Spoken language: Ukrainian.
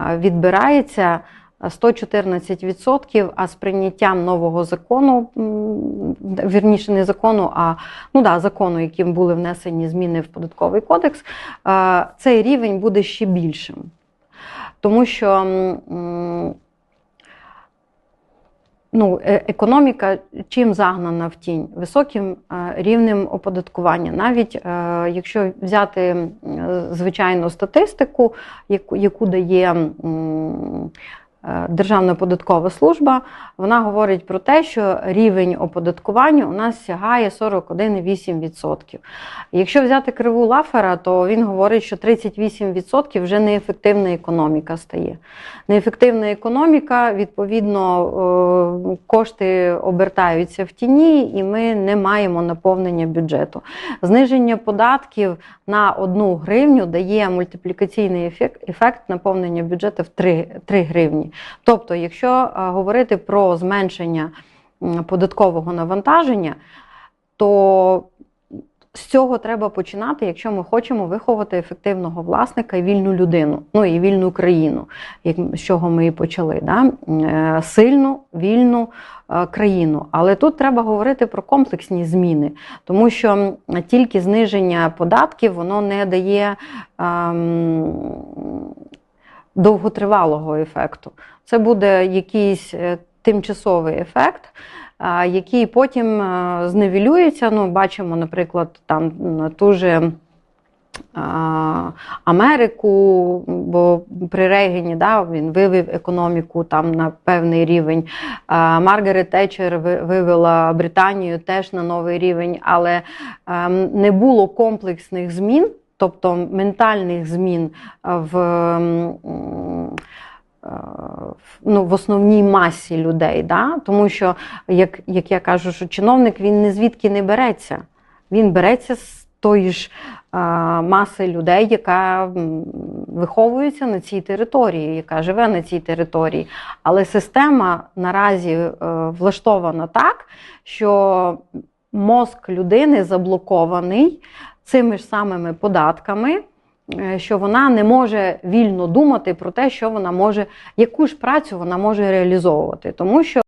відбирається 114%, а з прийняттям нового закону, вірніше не закону, а ну да, закону, яким були внесені зміни в податковий кодекс, цей рівень буде ще більшим. Тому що ну, е- економіка чим загнана в тінь? Високим е, рівнем оподаткування. Навіть е, якщо взяти звичайну статистику, яку, яку дає Державна податкова служба, вона говорить про те, що рівень оподаткування у нас сягає 41,8%. Якщо взяти криву Лафера, то він говорить, що 38% вже неефективна економіка стає. Неефективна економіка, відповідно, е, кошти обертаються в тіні, і ми не маємо наповнення бюджету. Зниження податків на 1 гривню дає мультиплікаційний ефект наповнення бюджету в 3, 3 гривні. Тобто, якщо е, говорити про зменшення податкового навантаження, то з цього треба починати, якщо ми хочемо виховати ефективного власника і вільну людину, ну і вільну країну, як з чого ми і почали. Да? Е, Сильну, вільну е, країну. Але тут треба говорити про комплексні зміни, тому що тільки зниження податків воно не дає. ем, Довготривалого ефекту. Це буде якийсь е, тимчасовий ефект, який потім е, зневелюється. Ну, бачимо, наприклад, там ту же. Америку, бо при Рейгені да, він вивів економіку там на певний рівень. Маргарет Тетчер вивела Британію теж на новий рівень, але ем, не було комплексних змін, тобто ментальних змін в. м, е, в- ну, в основній масі людей. Да? Тому що, як, як я кажу, що чиновник він не звідки не береться. Він береться з тої ж е, маси людей, яка виховується на цій території, яка живе на цій території. Але система наразі е, влаштована так, що мозк людини заблокований цими ж самими податками е, що вона не може вільно думати про те, що вона може, яку ж працю вона може реалізовувати, тому що